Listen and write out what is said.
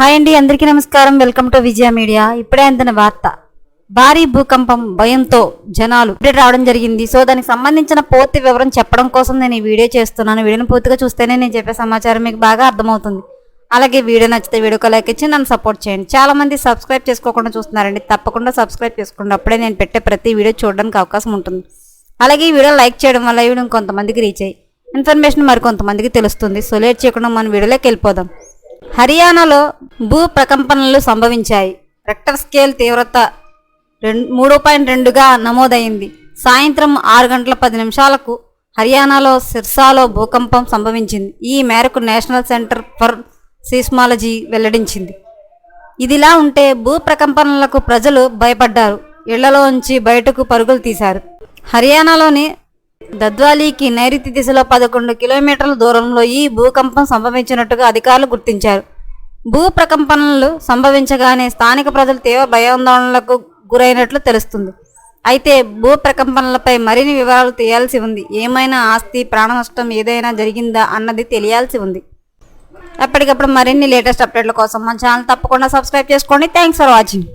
Hi అండి అందరికీ నమస్కారం. Welcome to Vijaya media. ఇప్పుడే అందిన వార్త. భారీ భూకంపం భయంతో జనాలు ఇప్పుడే రావడం జరిగింది. సో దానికి సంబంధించిన పూర్తి వివరం చెప్పడం కోసం నేను ఈ వీడియో చేస్తున్నాను. వీడియోని పూర్తిగా చూస్తేనే నేను చెప్పే సమాచారం మీకు బాగా అర్థమవుతుంది. అలాగే వీడియో నచ్చితే వీడియోకి లైక్ ఇచ్చి నన్ను సపోర్ట్ చేయండి. చాలామంది సబ్స్క్రైబ్ చేసుకోకుండా చూస్తున్నారండి. తప్పకుండా సబ్స్క్రైబ్ చేసుకోండి. అప్పుడే నేను పెట్టే ప్రతి వీడియో చూడడానికి అవకాశం ఉంటుంది. అలాగే ఈ వీడియో లైక్ చేయడం వల్ల వీడియో కొంతమందికి రీచ్ అయ్యి ఇన్ఫర్మేషన్ మరి కొంతమందికి తెలుస్తుంది. సో లేట్ చేయకుండా మన వీడియోలోకి వెళ్ళిపోదాం. హర్యానాలో భూ ప్రకంపనలు సంభవించాయి. రెక్టర్ స్కేల్ తీవ్రత రెండు మూడు పాయింట్ రెండుగా నమోదైంది. సాయంత్రం ఆరు గంటల పది నిమిషాలకు హర్యానాలో సిర్సాలో భూకంపం సంభవించింది. ఈ మేరకు నేషనల్ సెంటర్ ఫర్ సీస్మాలజీ వెల్లడించింది. ఇదిలా ఉంటే భూ ప్రకంపనలకు ప్రజలు భయపడ్డారు. ఇళ్ళలోంచి బయటకు పరుగులు తీశారు. హర్యానాలోని దద్వాలీకి నైరుతి దిశలో పదకొండు కిలోమీటర్ల దూరంలో ఈ భూకంపం సంభవించినట్టుగా అధికారులు గుర్తించారు. భూ ప్రకంపనలు సంభవించగానే స్థానిక ప్రజలు తీవ్ర భయాందోళనలకు గురైనట్లు తెలుస్తుంది. అయితే భూ ప్రకంపనలపై మరిన్ని వివరాలు తీయాల్సి ఉంది. ఏమైనా ఆస్తి ప్రాణ నష్టం ఏదైనా జరిగిందా అన్నది తెలియాల్సి ఉంది. ఎప్పటికప్పుడు మరిన్ని లేటెస్ట్ అప్డేట్ల కోసం మన ఛానల్ తప్పకుండా సబ్స్క్రైబ్ చేసుకోండి. Thanks for watching.